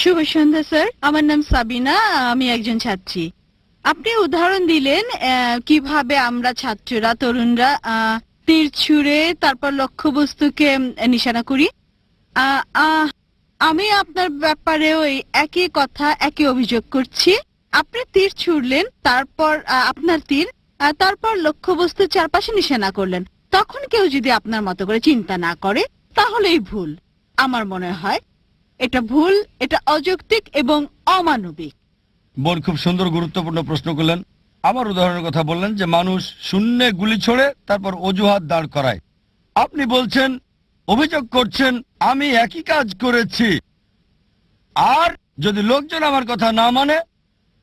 শুভ সন্ধ্যা sir. আমার নাম সাবিনা আমি একজন ছাত্রী। আপনি উদাহরণ দিলেন কীভাবে আমরা ছাত্ররা তরুণরা তীর ছুঁড়ে তারপর লক্ষ্যবস্তুকে উম, নিশানা করি। আমি আপনার ব্যাপারে ওই একই কথা একই অভিযোগ করছি। আপনি তীর ছুড়লেন তারপর আপনার তীর তারপর লক্ষ্যবস্তুর চারপাশে নিশানা করলেন। তখন কেউ যদি আপনার মতো করে চিন্তা না করে তাহলেই ভুল আমার মনে হয়। এটা ভুল, এটা অযৌক্তিক এবং অমানবিক। বোন, খুব সুন্দর, গুরুত্বপূর্ণ প্রশ্ন করলেন। আমার উদাহরণের কথা বললেন যে, মানুষ শূন্যে গুলি ছোড়ে, তারপর অজুহাত দাঁড় করায়। আপনি বলছেন, অভিযোগ করছেন, আমি একই কাজ করেছি। আর যদি লোকজন আমার কথা না মানে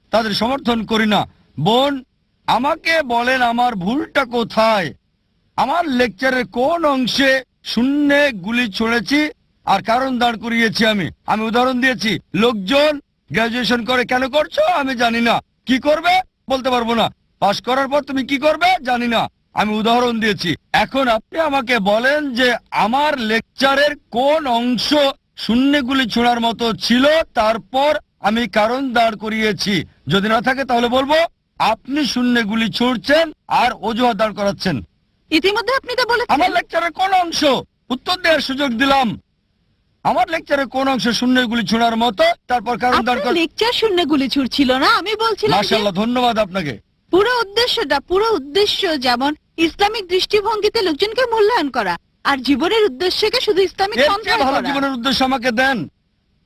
তাদের সমর্থন করি না। বোন, আমাকে বলেন আমার ভুলটা কোথায়? আমার লেকচারের কোন অংশে শূন্যে গুলি ছড়েছি আর কারণ দাঁড় করিয়েছি আমি। আমি উদাহরণ দিয়েছি লোকজন গ্রাজুয়েশন করে কেন করছ? আমি জানি না। কি করবে? বলতে পারব না। পাশ করার পর তুমি কি করবে? জানি না। আমি উদাহরণ দিয়েছি। এখন আপনি আমাকে বলেন যে আমার লেকচারের কোন অংশ শূন্যগুলি ছোড়ার মতো ছিল তারপর আমি কারণ দাঁড় করিয়েছি। যদি না থাকে তাহলে বলব আপনি শূন্যগুলি ছুড়ছেন আর অজুহাত দাঁড় করাচ্ছেন। ইতিমধ্যে আপনি তো বলেছেন। আমার লেকচারের কোন অংশ? উত্তর দেওয়ার সুযোগ দিলাম। আমার লেকচারের কোন অংশ শূন্যগুলি ছোড়ার মতো তারপর কারণ আপনার লেকচার শূন্য গুলি ছুটছিল না আমি বলছিলাম যে মাশাল্লাহ ধন্যবাদ আপনাকে। পুরো উদ্দেশ্যটা পুরো উদ্দেশ্য যেমন ইসলামিক দৃষ্টিভঙ্গিতে লোকজনকে মূল্যায়ন করা আর জীবনের উদ্দেশ্যকে শুধু ইসলামিক এর চেয়ে ভালো। জীবনের উদ্দেশ্য আমাকে দেন।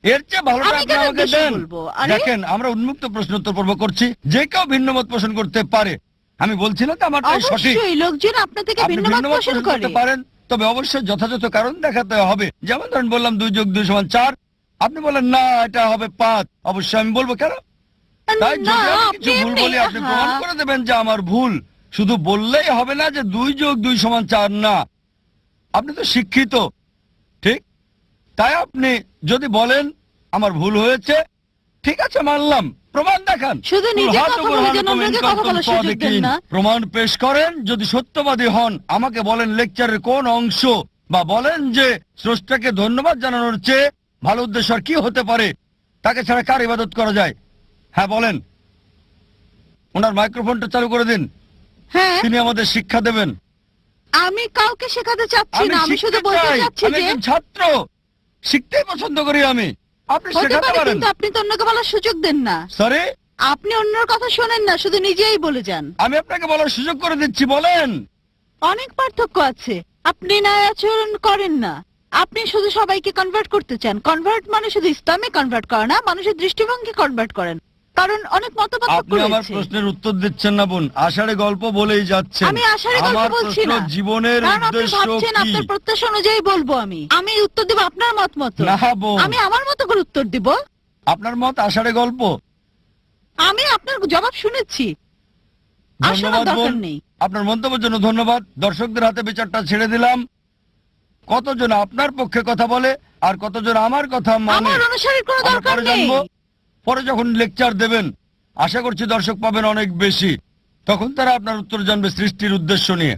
এর চেয়ে ভালোটা আমি আপনি কেন আমাকে দেন। বলব? আরে- দেখেন আমরা উন্মুক্ত প্রশ্ন উত্তর পর্ব করছি। যে কেউ ভিন্ন মত পোষণ করতে পারে। আমি বলছি না তো আমারটাই সঠিক। অবশ্যই লোকজন আপনা থেকে আপনি ভিন্ন মত পোষণ করে। পারেন। তবে অবশ্যই যথাযথ কারণ দেখাতে হবে। যেমন ধরেন বললাম দুই যোগ দুই সমান চার। আপনি বলেন না এটা হবে পাঁচ। অবশ্যই আমি বলব কেন? তাই যদি আমি কিছু ভুল বলি আপনি। প্রমাণ করে দেবেন যে আমার ভুল শুধু বললেই হবে না যে দুই যোগ দুই সমান চার না। আপনি তো শিক্ষিত ঠিক? তাই আপনি যদি বলেন আমার ভুল হয়েছে ঠিক আছে মানলাম। প্রমাণ দেখান। শুধু নিজে কথা বলে যেন বুরহানুকুম অন্যকে কথা বলার সুযোগ দেন না। প্রমাণ পেশ করেন যদি সত্যবাদী হন আমাকে বলেন লেকচারের কোন অংশ বা বলেন যে স্রষ্টাকে ধন্যবাদ জানানোর চেয়ে ভালো উদ্দেশ্য আর কি হতে পারে তাকে ছাড়া কার ইবাদত করা যায়? হ্যাঁ বলেন। ওনার মাইক্রোফোনটা চালু করে দিন। হ্যাঁ। তিনি আমাদের শিক্ষা দেবেন। আমি কাউকে শেখাতে চাচ্ছি না আমি শুধু বলতে চাচ্ছি যে একজন ছাত্র। শিখতেই পছন্দ করি আমি। আপনি শেখাতে পারেন। কিন্তু আপনি তো অন্যকে বলার সুযোগ দেন না। সরি আপনি অন্যের কথা শোনেন না শুধু নিজেই বলে যান। আমি আপনাকে বলার সুযোগ করে দিচ্ছি বলেন। অনেক পার্থক্য আছে। আপনি ন্যায় আচরণ করেন না। আপনি শুধু সবাইকে কনভার্ট করতে চান। কনভার্ট মানে শুধু ইসলামে কনভার্ট করে না মানুষের দৃষ্টিভঙ্গি কনভার্ট করেন। কারণ অনেক মতপার্থক্য আপনি আমার প্রশ্নের উত্তর দিচ্ছেন না বোন আষাঢ়ে গল্প বলেই যাচ্ছেন। আমি আষাঢ়ে গল্প বলছি না। জীবনের উদ্দেশ্য কি? আপনার প্রত্যাশা অনুযায়ী বলব আমি। আমি উত্তর দেব আপনার মত মতো। না বোন। আমি আমার মতো করে উত্তর দিব? আপনার মত আষাঢ়ে গল্প? আমি আপনার জবাব শুনেছি। ধন্যবাদ বোন। আপনার মন্তব্যের জন্য ধন্যবাদ। দর্শকদের হাতে বিচারটা ছেড়ে দিলাম। কতজন আপনার পক্ষে কথা বলে আর কতজন আমার কথা মানে? আমার অনুসারীর কোনো দরকার নেই। পরে যখন লেকচার দেবেন, আশা করছি দর্শক পাবেন অনেক বেশি, তখন তারা আপনার উত্তর জানবে সৃষ্টির উদ্দেশ্য নিয়ে।